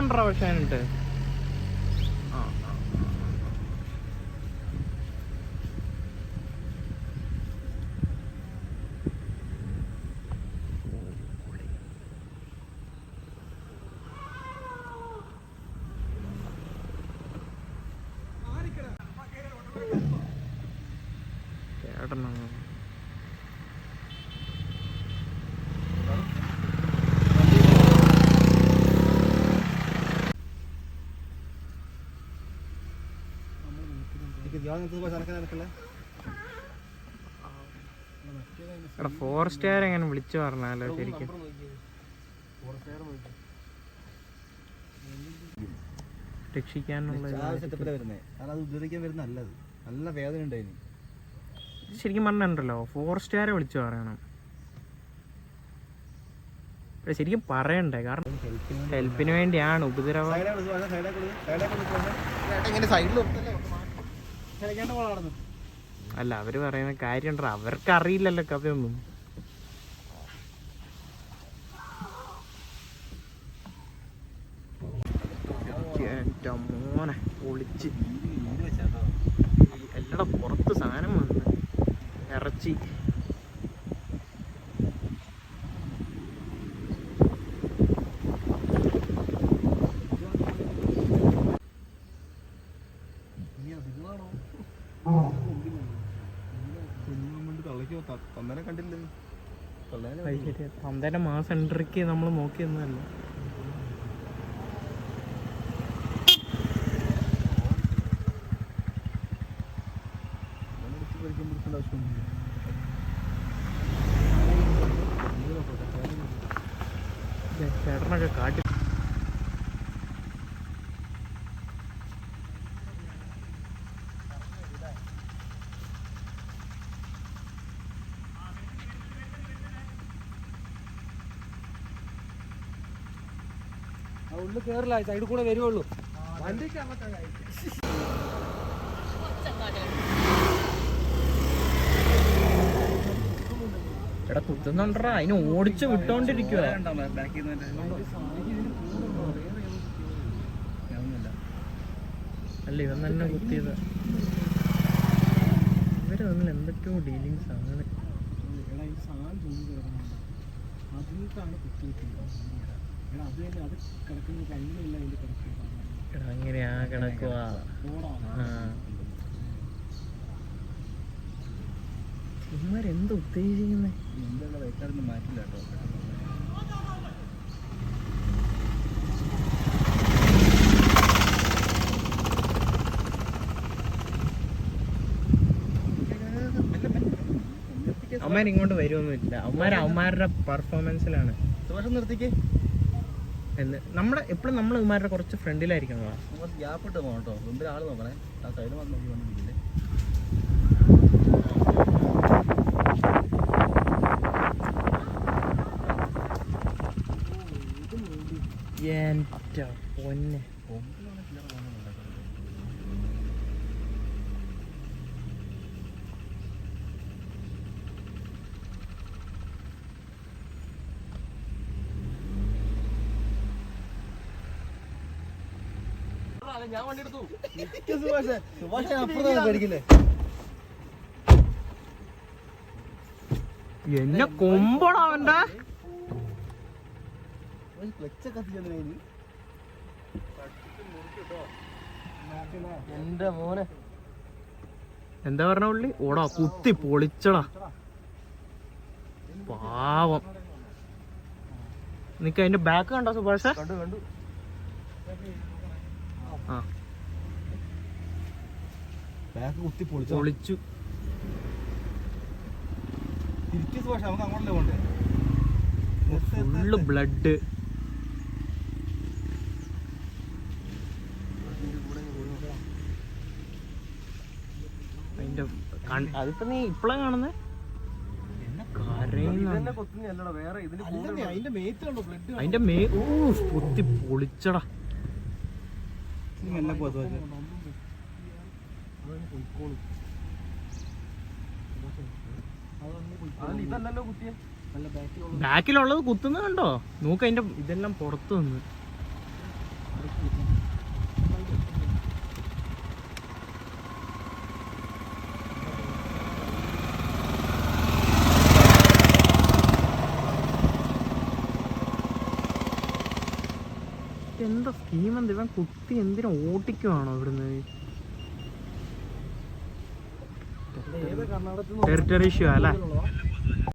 കുത്തുന്നുണ്ടോ I don't ആ, ആ, ചേട്ടനാ എടാ ഫോറസ്റ്റുകാരെ എങ്ങനെ വിളിച്ചു പറഞ്ഞാലോ ശരിക്കും? രക്ഷിക്കാനുള്ള നല്ല വേദന ശരിക്കും പറഞ്ഞിട്ടുണ്ടല്ലോ ഫോറസ്റ്റുകാരെ വിളിച്ചു പറയണം. ശരിക്കും പറയണ്ടേ? കാരണം ഹെൽപ്പിന് വേണ്ടിയാണ് ഉപദ്രവം. അല്ല അവർ പറയുന്ന കാര്യം അവർക്ക് അറിയില്ലല്ലോ കഥയൊന്നും മോനെ ഒളിച്ച് എല്ലടാ പുറത്ത് സാധനം വന്ന് ഇറച്ചി തന്നനെ കണ്ടില്ലേ? ചന്ദന. തന്തേന്റെ മാസം എൻട്രിക്ക് നമ്മൾ നോക്കി ആവശ്യമൊന്നുമില്ല. ചേട്ടനൊക്കെ കാട്ടി ഉള്ളിൽ കേറില്ല സൈഡിൽ കൂടെ വരുവുള്ളൂ. എടാ കുത്തുന്നുണ്ടാ അതിന് ഓടിച്ച് വിട്ടോണ്ടിരിക്കുക അല്ല ഇവൻ തന്നെ കുത്തിയത്. ഇവർ തമ്മിൽ എന്തൊക്കെയോ ഡീലിങ്സ് ആണ്. അതിലേക്കാണ് കുത്തിവെക്കുന്നത് അങ്ങനെയാ കിടക്കുവാ. ഇവന്മാരെന്ത് മാറ്റില്ല കേട്ടോ. ഇങ്ങോട്ട് വരുമൊന്നുമില്ല അമ്മാര അവന്മാരുടെ പെർഫോമൻസിലാണ് നിർത്തിക്കേ. എന്ന്. നമ്മുടെ എപ്പോഴും നമ്മൾ ഇമാരുടെ കുറച്ച് ഫ്രണ്ടിലായിരിക്കണം ഗ്യാപ് ഗ്യാപ്പ് ഇട്ട് പോകണം കേട്ടോ. മുമ്പിൽ ആൾ നോക്കണേ. ആ സൈഡ് വന്ന് നോക്കി വന്നിരിക്കില്ലേ എന്റെ പൊന്നെ. എന്നെ കൊമ്പടാ അവന്റെ. എന്താ പറഞ്ഞ പുള്ളി? ഓടാ കുത്തി പൊളിച്ചടാ. പാവം. നിക്ക് അതിന്റെ ബാക്ക് കണ്ടോ സുഭാഷ്? കണ്ടു കണ്ടു. ബാക്ക് കുത്തി പൊളിച്ചു? പൊളിച്ചു. തിരിച്ചു സുഭാഷ് നമുക്ക് അങ്ങോട്ടല്ലേ പോണ്ടേ? ഫുള്ള് ബ്ലഡ് അതിന്റെ അതിപ്പോ നീ ഇപ്പളാ കാണുന്നേ? അതിന്റെ മേ ഓ പൊത്തി പൊളിച്ചടാ. നല്ല പൊതുവല്ല ബാക്കിലുള്ളത് കുത്തുന്നത് കണ്ടോ? നോക്ക് അതിന്റെ ഇതെല്ലാം പുറത്തു നിന്ന് എന്താ സ്കീം എന്താ ഇവൻ കുത്തി എന്തിനാ ഓട്ടിക്കുവാണോ ഇവിടുന്ന്? ടെറിട്ടറി ഇഷ്യൂ അല്ലേ?